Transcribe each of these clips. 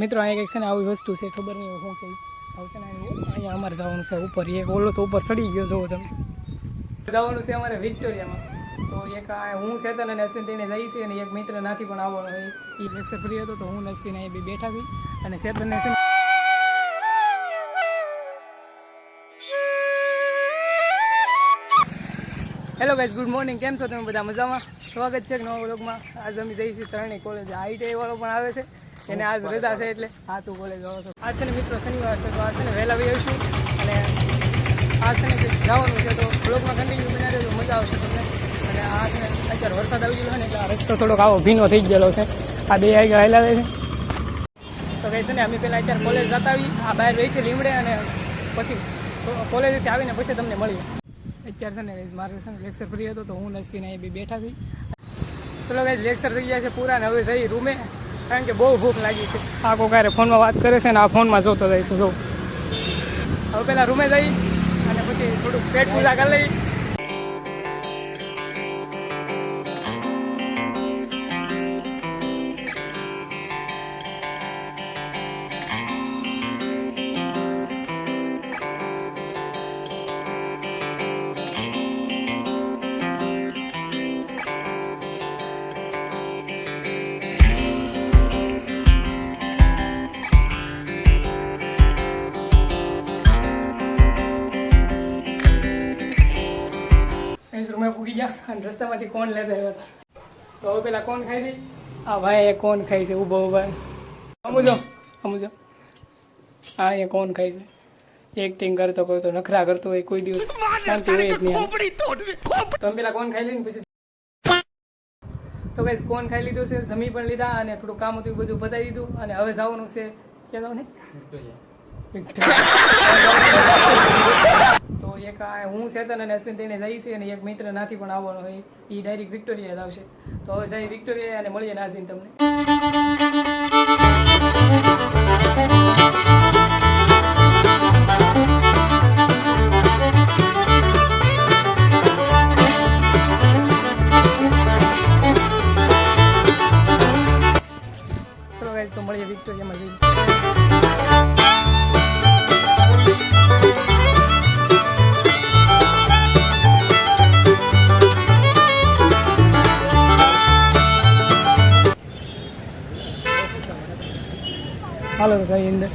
મિત્રો અહીંયા કંઈક છે ને આવી વસ્તુ છે, ખબર નહીં શું છે. આવશે ને અહીંયા અમારે જવાનું છે, ઉપર એક ઓલો તો ઉપર સડી ગયો જોવો તમે. જવાનું છે અમારે વિક્ટોરિયામાં. તો એક હું ચેતન અને અશ્વિન તેને જઈ છે અને એક મિત્ર નાથી પણ આવવાનો હોય. એ લેક્ચર ફ્રી હતો તો હું અશ્વિન અહીંયા બી બેઠા હતી અને ચેતનને છે હેલો ગાઈઝ ગુડ મોર્નિંગ કેમ છો તમે બધા? મજામાં? સ્વાગત છે નવા વ્લોગમાં આજ અમે જઈએ છીએ ત્રણેય કોલેજ આઈટીઆઈ વાળો પણ આવે છે. એને આજ રજા છે એટલે. હા તું કોલેજ જવા છો આજ છે ને મિત્રો શનિવાર છે તો આજ છે ને વહેલા આવી આવીશું. અને આજ છે ને જવાનું છે તો બ્લોકમાં કન્ટિન્યુ બની રહ્યો મજા આવશે તમને. અને આ છે ને અત્યારે વરસાદ આવી ગયો છે ને એટલે આ રસ્તો થોડોક આવો ભીનો થઈ ગયેલો છે. આ બે આગળ હેલાવે છે. તો કંઈ છે ને અમે પહેલાં અત્યારે કોલેજ જતા આવી આ બહાર રહી છે લીમડે અને પછી કોલેજથી આવીને પછી તમને મળીએ. અત્યારે છે ને મારે છે ને લેક્ચર ફ્રી હતો તો હું ને અહીં બેઠા થઈ ચલો ગાઈઝ લેક્ચર થઈ ગયા છે પૂરા ને હવે જઈ રૂમે. કારણ કે બહુ ભૂખ લાગી છે. આ કોકારે ફોનમાં વાત કરે છે ને આ ફોનમાં જોતો જાય છે, જો. હવે પહેલાં રૂમે જઈ અને પછી થોડુંક પેટ પૂજા કરી લઈ. રૂમે પૂગી ગયા અને રસ્તામાંથી કોણ લેતા આવ્યા હતા? તો હવે પેલા કોણ ખાઈ રહી? આ ભાઈ એ કોણ ખાય છે? ઊભો ઊભા સમજો સમજો હા અહીંયા કોણ ખાય છે? એક્ટિંગ કરતો કરતો નખરા કરતો હોય કોઈ દિવસ શાંતિ હોય જ નહીં તમે પેલા કોણ ખાઈ લઈને પછી તો કઈ કોણ ખાઈ લીધું છે? જમી પણ લીધા અને થોડું કામ હતું એ બધું બતાવી દીધું અને હવે જવાનું છે. કે જાવ ને? તો એક હું ચેતન અને અશ્વિન થઈને જઈ છે અને એક મિત્ર નાથી પણ આવવાનો હોય. એ ડાયરેક્ટ વિક્ટોરિયા જ આવશે. તો હવે જઈ વિક્ટોરિયા અને મળીએ નાઝીન તમને. તો જઈએ અંદર.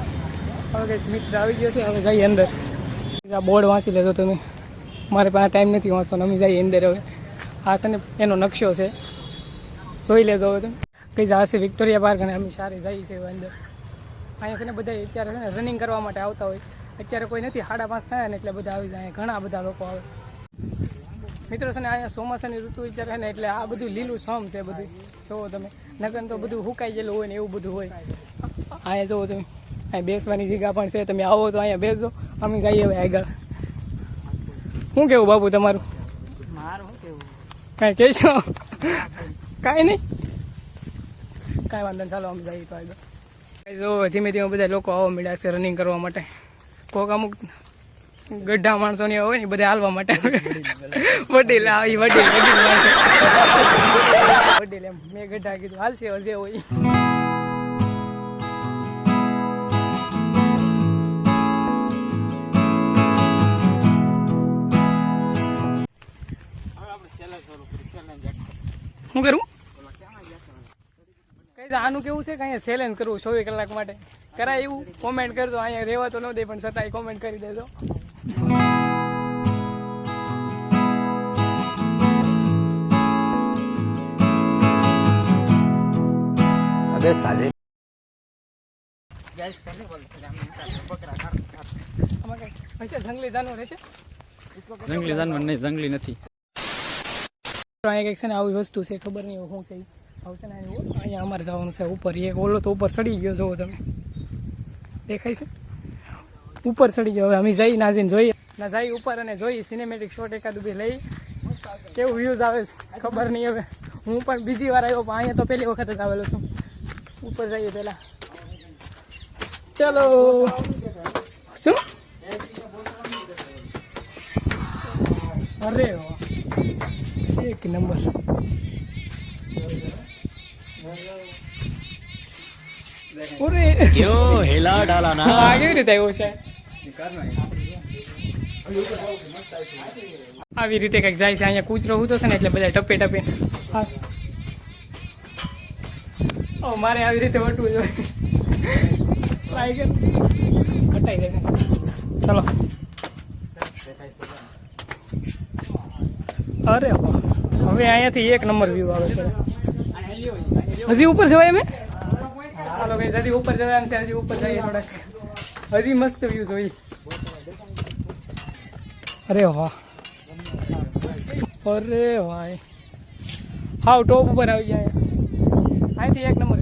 હવે મિત્ર આવી ગયો છે, હવે જઈએ અંદર. આ બોર્ડ વાંચી લેજો તમે. મારે પાસે ટાઈમ નથી વાંચવાનો, અમે જઈએ અંદર હવે. આ છે ને એનો નકશો છે. જોઈ લેજો હવે તમે. કઈ જશે વિક્ટોરિયા પાર્ક અને અમે સારી જઈએ છીએ અંદર. અહીંયા છે ને બધા અત્યારે રનિંગ કરવા માટે આવતા હોય. અત્યારે કોઈ નથી, સાડા પાંચ થાય ને એટલે બધા આવી જાય. ઘણા બધા લોકો આવે. મિત્રો છે ને અહીંયા ચોમાસાની ઋતુ અત્યારે ને એટલે આ બધું લીલું સમ છે બધું. જોવો તમે. નગન તો બધું હુકાઈ ગયેલું હોય ને એવું બધું હોય. અહીંયા જુઓ તમે. અહીંયા બેસવાની જગ્યા પણ છે. તમે આવો તો અહીંયા બેસજો. અમે જઈએ હવે આગળ. શું કેવું બાબુ તમારું? કાંઈ કહેશો? કાંઈ નહીં. કાંઈ વાંધો ચાલો અમે જઈએ તો આગળ. જો ધીમે ધીમે બધા લોકો આવવા મળ્યા છે રનિંગ કરવા માટે. કોક અમુક ગઢા માણસો ને હોય ને બધા હાલવા માટે. વડીલ આવી વડીલ વડીલ માણસો. વડીલ એમ. મેં ગઢા કીધું હાલશે હજે હોય. શું કરું? કઈ તો આનું કેવું છે કે અહીંયા ચેલેન્જ કરવું ચોવીસ કલાક માટે. કરાય એવું? કોમેન્ટ કરજો અહીંયા રહેવા તો ન દે પણ છતાંય કોમેન્ટ કરી દેજો. અબે સાલે ગેસ કરી બોલ બકરા ખાર ખાર આમાં કઈ? હશે? જંગલી જાનવર રહેશે જંગલી જાનવર નહીં જંગલી નથી. અહીંયા કંઈક છે આવી વસ્તુ છે, ખબર નહીં શું છે આવશે ને અહીંયા અમારે જવાનું છે ઉપર. એક ઓલો તો ઉપર ચડી ગયો જોવો તમે. દેખાય છે? ઉપર ચડી ગયો. હવે અમે જઈ ના જઈને જોઈએ. ના જઈ ઉપર અને જોઈ સિનેમેટિક શોટ એકાદ બી લઈ. કેવું વ્યૂઝ આવે ખબર નહીં હવે. હું પણ બીજી વાર આવ્યો, પણ અહીંયા તો પહેલી વખત જ આવેલો છું. ઉપર જઈએ પહેલાં. ચલો. શું? અરે વાહ. એક નંબર. હેલા ડાલા કેવી રીતે આવ્યો છે? આવી રીતે કંઈક જાય છે અહીંયા કૂતરો ઉતો છે ને એટલે બધા ટપે ટપે. ઓ મારે આવી રીતે વટવું જોઈએ. કટાઈ જશે ચલો. અરે હવે અહીંયાથી એક નંબર વ્યૂ આવે છે. હજી ઉપર જવાય મેં ચાલો ભાઈ હજી ઉપર જવાનું છે, હજી ઉપર જઈએ થોડાક. હજી મસ્ત વ્યૂ જોઈ. અરે વાહ. અરે ભાઈ. હાવ ટોપ ઉપર આવી ગયા અહીંથી એક નંબર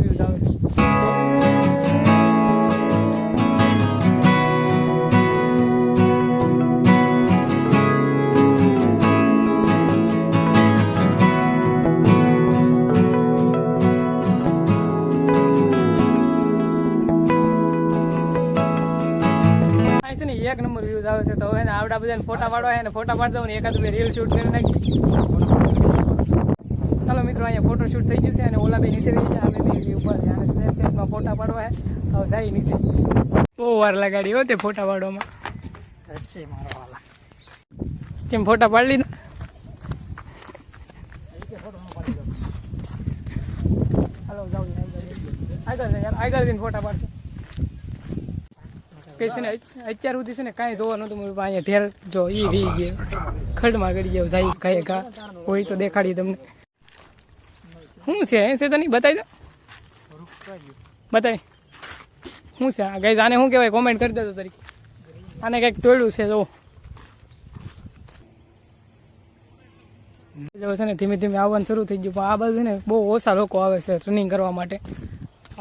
બધાને ફોટા પાડવા છે ને ફોટા પાડી દઉં ને એકાદ બે રીલ શૂટ કરી નાખી. ચાલો મિત્રો અહીંયા ફોટો શૂટ થઈ ગયું છે અને ઓલા બે નીચે રહી ગયા. અમે બે ઉપર છે અને સ્નેપચેટમાં ફોટા પાડવા છે. હવે જાય નીચે. બહુ વાર લગાડી હો તે ફોટા પાડવામાં. હશે મારો વાલા. કેમ ફોટા પાડી લીધા? આગળ. યાર આગળ જઈને ફોટા પાડશે કઈ છે ને અત્યાર સુધી છે ને કાંઈ જોવા નહોતું મળ્યું અહીંયા ઢેર જો એ વી ગયો. ખડમાં ગળી ગયો જાય કાંઈ કા હોય તો દેખાડી તમને. શું છે? એ છે તો નહીં બતાવી દો. બતાવી. શું છે? આ ગાઈઝ આને શું કહેવાય? કોમેન્ટ કરી દેજો તરીકે આને કંઈક તોડ્યું છે જો જો છે ને ધીમે ધીમે આવવાનું શરૂ થઈ ગયું પણ આ બાજુ ને બહુ ઓછા લોકો આવે છે રનિંગ કરવા માટે.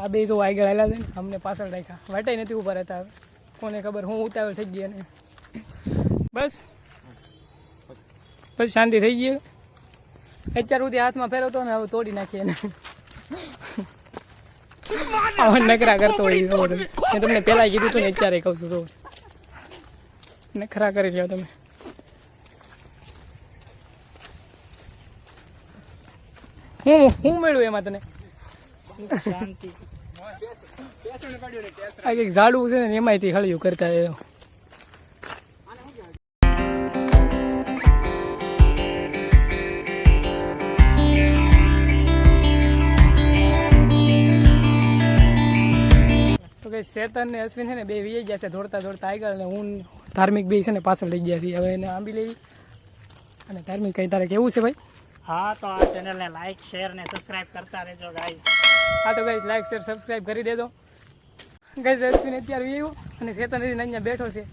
આ બે જો આગળ આવેલા છે ને અમને પાછળ રાખ્યા. વાટાઈ નથી ઊભા રહેતા હવે. કોને ખબર, હું ઉતાવળ થઈ ગઈ અને બસ. પછી શાંતિ થઈ ગઈ. અત્યાર સુધી હાથમાં ફેરવતો ને હવે તોડી નાખીએ એને. નકરા કરતો હોય મેં તમને પહેલાં કીધું હતું ને અત્યારે કહું છું તો નખરા કરી લ્યો તમે. હું હું મેળવું એમાં તને? શાંતિ. આ ઝાડવું છે ને એમાંથી હળિયું કરતા એ શેતન ને અશ્વિન છે ને, બે વી ગયા છે દોડતા દોડતા આગળ, ને હું ધાર્મિક બે છે ને પાછળ લઈ ગયા છીએ. હવે એને આંબી લેવી અને ધાર્મિક કઈ તારે કેવું છે ભાઈ? હા, તો આ ચેનલને લાઈક શેર ને સબસ્ક્રાઇબ કરતા રહેજો ગાઈઝ હા તો ગઈ લાઈક શેર સબસ્ક્રાઈબ કરી દેજો. ગઈ અશ્વિન અત્યારે આવ્યું અને ચેતન હજી અહીંયા બેઠો છે.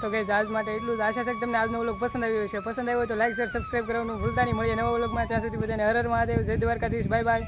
તો ગઈ આજ માટે એટલું જ. આશા છે કે તમને આજનો વ્લોગ પસંદ આવ્યો છે પસંદ આવ્યો તો લાઈક શેર સબસ્ક્રાઈબ કરવાનું ભૂલતા નહીં. મળીએ નવા વ્લોગમાં ત્યાં સુધી બધાને હરર હર મહાદેવ. જય દ્વારકાધીશ. Bye bye